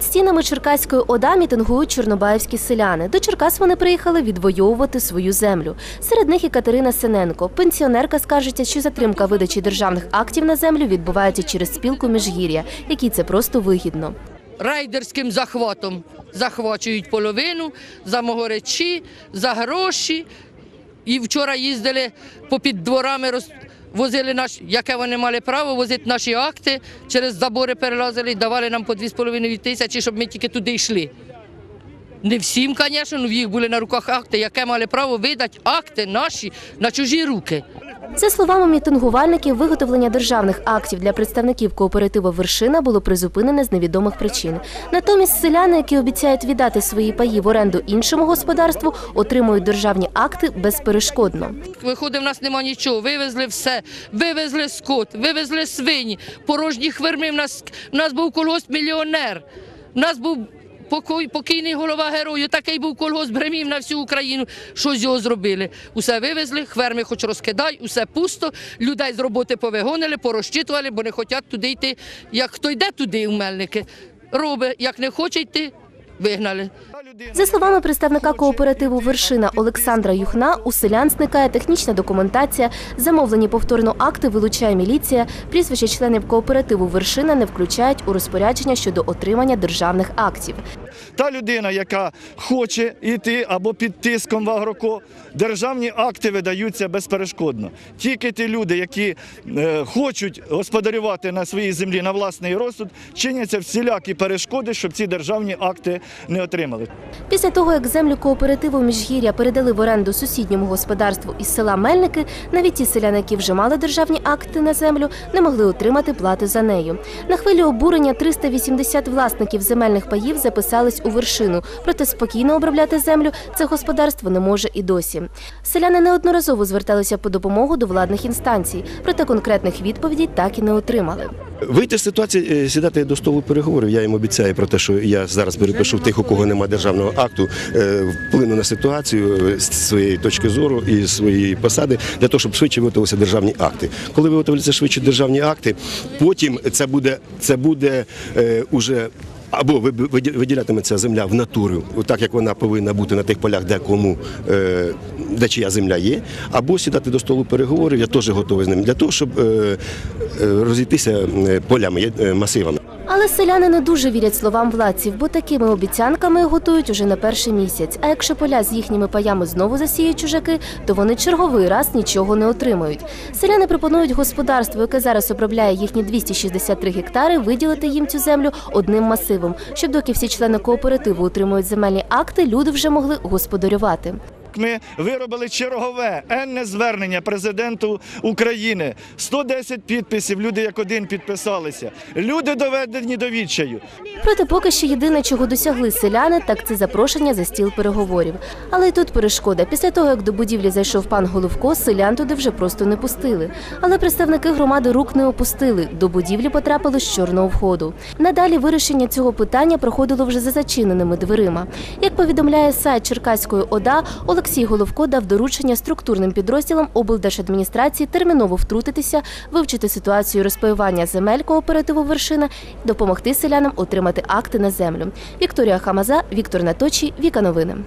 Під стінами Черкаської ОДА мітингують чорнобаївські селяни. До Черкас вони приїхали відвоювати свою землю. Серед них і Катерина Синенко. Пенсіонерка скаржиться, що затримка видачі державних актів на землю відбувається через спілку Міжгір'я, якій це просто вигідно. райдерським захватом захвачують половину за могоречі, за гроші. І вчора їздили попід дворами. Возили наш, яке вони мали право возити наші акти, через забори перелазили і давали нам по 2,5 тисячі, щоб ми тільки туди йшли. Не всім, звісно, ну в їх були на руках акти, яке мали право видати акти наші на чужі руки. За словами мітингувальників, виготовлення державних актів для представників кооперативу Вершина було призупинене з невідомих причин. Натомість селяни, які обіцяють віддати свої паї в оренду іншому господарству, отримують державні акти безперешкодно. Виходить, в нас нема нічого. Вивезли все, вивезли скот, вивезли свині, порожні хверми. В нас, в нас був колгосп мільйонер. В нас був покійний голова герою. Такий був колгосп гримів на всю Україну. Що з його зробили? Усе вивезли, хверми хоч розкидай, усе пусто. Людей з роботи повигонили, порозчитували, бо не хочуть туди йти. Як хто йде туди, у мельники, робить, як не хоче йти, вигнали. За словами представника кооперативу Вершина Олександра Юхна, у селян зникає технічна документація, замовлені повторно акти вилучає міліція, прізвища членів кооперативу Вершина не включають у розпорядження щодо отримання державних актів. Та людина, яка хоче йти або під тиском в агроко, державні акти видаються безперешкодно. Тільки ті люди, які е, хочуть господарювати на своїй землі на власний розсуд, чиняться всілякі перешкоди, щоб ці державні акти не отримали. Після того, як землю кооперативу Міжгір'я передали в оренду сусідньому господарству із села Мельники, навіть ті селяни, які вже мали державні акти на землю, не могли отримати плати за нею. На хвилі обурення 380 власників земельних паїв записались у вершину, проте спокійно обробляти землю це господарство не може і досі. Селяни неодноразово зверталися по допомогу до владних інстанцій, проте конкретних відповідей так і не отримали. Вийти з ситуації, е, сідати до столу переговорів. Я їм обіцяю про те, що я зараз перепишу тих, у кого немає державного акту, е, вплину на ситуацію е, з своєї точки зору і своєї посади для того, щоб швидше виготовилися державні акти. Коли виготовляться швидше державні акти, потім це буде це буде е, уже. Або виділятиметься земля в натуру, так як вона повинна бути на тих полях, де кому де чия земля є, або сідати до столу переговорів. Я теж готовий з ним для того, щоб розійтися полями, масивами. Але селяни не дуже вірять словам владців, бо такими обіцянками готують уже на перший місяць. А якщо поля з їхніми паями знову засіють чужаки, то вони черговий раз нічого не отримують. Селяни пропонують господарству, яке зараз обробляє їхні 263 гектари, виділити їм цю землю одним масивом, щоб доки всі члени кооперативу отримують земельні акти, люди вже могли господарювати. Ми виробили чергове енне звернення президенту України. 110 підписів. Люди як один підписалися. Люди доведені до відчаю. Проте поки що єдине, чого досягли селяни, так це запрошення за стіл переговорів. Але й тут перешкода. Після того, як до будівлі зайшов пан Головко, селян туди вже просто не пустили. Але представники громади рук не опустили. До будівлі потрапили з чорного входу. Надалі вирішення цього питання проходило вже за зачиненими дверима. Як повідомляє сайт Черкаської ОДА, Олексій Головко дав доручення структурним підрозділам облдержадміністрації терміново втрутитися, вивчити ситуацію розпаювання земель кооперативу Вершина, і допомогти селянам отримати акти на землю. Вікторія Хамаза, Віктор Наточі, Віка Новини.